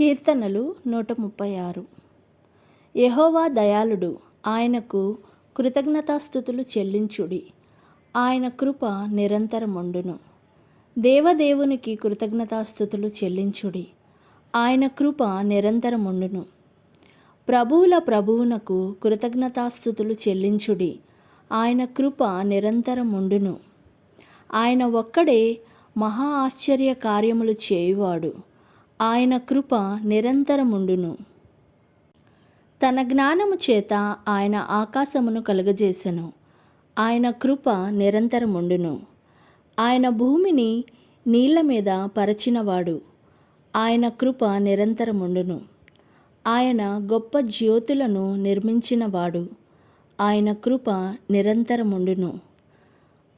కీర్తనలు నూట ముప్పై ఆరు యహోవా దయాళుడు ఆయనకు కృతజ్ఞతాస్థుతులు చెల్లించుడి. ఆయన కృప నిరంతరముండును. దేవదేవునికి కృతజ్ఞతాస్థుతులు చెల్లించుడి. ఆయన కృప నిరంతరముండును. ప్రభువుల ప్రభువునకు కృతజ్ఞతాస్థుతులు చెల్లించుడి. ఆయన కృప నిరంతరముండును. ఆయన ఒక్కడే మహా ఆశ్చర్య కార్యములు చేయువాడు. ఆయన కృప నిరంతరముండును. తన జ్ఞానము చేత ఆయన ఆకాశమును కలుగజేసెను. ఆయన కృప నిరంతరముండును. ఆయన భూమిని నీళ్ళ మీద పరచినవాడు. ఆయన కృప నిరంతరముండును. ఆయన గొప్ప జ్యోతులను నిర్మించినవాడు. ఆయన కృప నిరంతరముండును.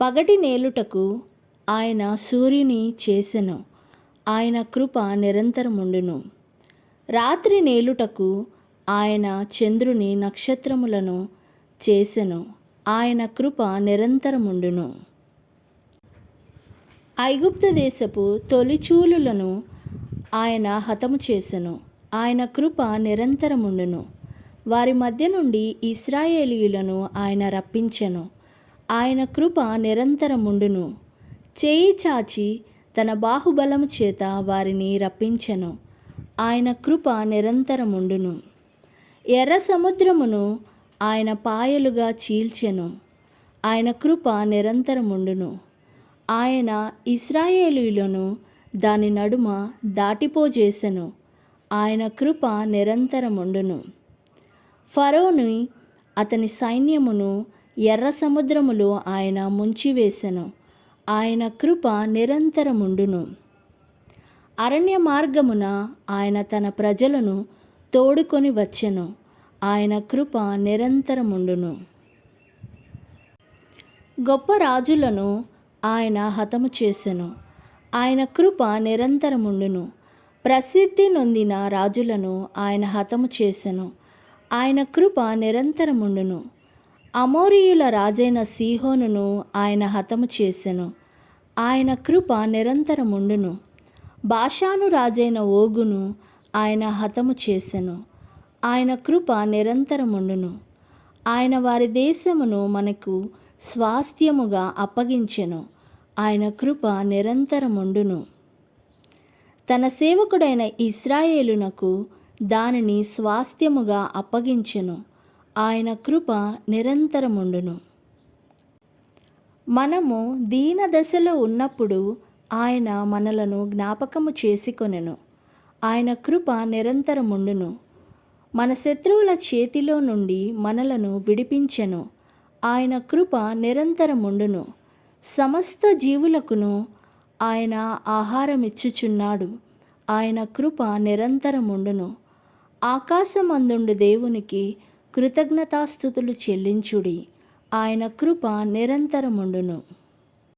పగటి నేలుటకు ఆయన సూర్యుని చేసెను. ఆయన కృప నిరంతరముండును రాత్రి నేలుటకు ఆయన చంద్రుని నక్షత్రములను చేసెను. ఆయన కృప నిరంతరముండును ఐగుప్త దేశపు తొలిచూలులను ఆయన హతము చేసెను. ఆయన కృప నిరంతరముండును వారి మధ్య నుండి ఇస్రాయేలీయులను ఆయన రప్పించెను. ఆయన కృప నిరంతరముండును చేయి చాచి తన బాహుబలము చేత వారిని రప్పించెను. ఆయన కృప నిరంతరముండును. ఎర్ర సముద్రమును ఆయన పాయలుగా చీల్చెను. ఆయన కృప నిరంతరముండును. ఆయన ఇస్రాయేలీలను దాని నడుమ దాటిపోజేసెను. ఆయన కృప నిరంతరముండును. ఫరోని అతని సైన్యమును ఎర్ర సముద్రములో ఆయన ముంచివేసెను. ఆయన కృప నిరంతరముండును. అరణ్య మార్గమున ఆయన తన ప్రజలను తోడుకొని వచ్చెను. ఆయన కృప నిరంతరముండును. గొప్ప రాజులను ఆయన హతము చేసెను. ఆయన కృప నిరంతరముండును. ప్రసిద్ధి నొందిన రాజులను ఆయన హతము చేసెను. ఆయన కృప నిరంతరముండును. అమోరియుల రాజైన సీహోనును ఆయన హతము చేసెను. ఆయన కృప నిరంతరముండును. భాషాను రాజైన ఓగును ఆయన హతము చేసెను. ఆయన కృప నిరంతరముండును. ఆయన వారి దేశమును మనకు స్వాస్థ్యముగా అప్పగించెను. ఆయన కృప నిరంతరముండును. తన సేవకుడైన ఇస్రాయేలునకు దానిని స్వాస్థ్యముగా అప్పగించెను. ఆయన కృప నిరంతరముండును. మనము దీన దశలో ఉన్నప్పుడు ఆయన మనలను జ్ఞాపకము చేసుకొనెను. ఆయన కృప నిరంతరముండును. మన శత్రువుల చేతిలో నుండి మనలను విడిపించెను. ఆయన కృప నిరంతరముండును. సమస్త జీవులకును ఆయన ఆహారమిచ్చుచున్నాడు. ఆయన కృప నిరంతరముండును. ఆకాశమందుండు దేవునికి కృతజ్ఞతాస్థుతులు చెల్లించుడి. ఆయన కృప నిరంతరముండును.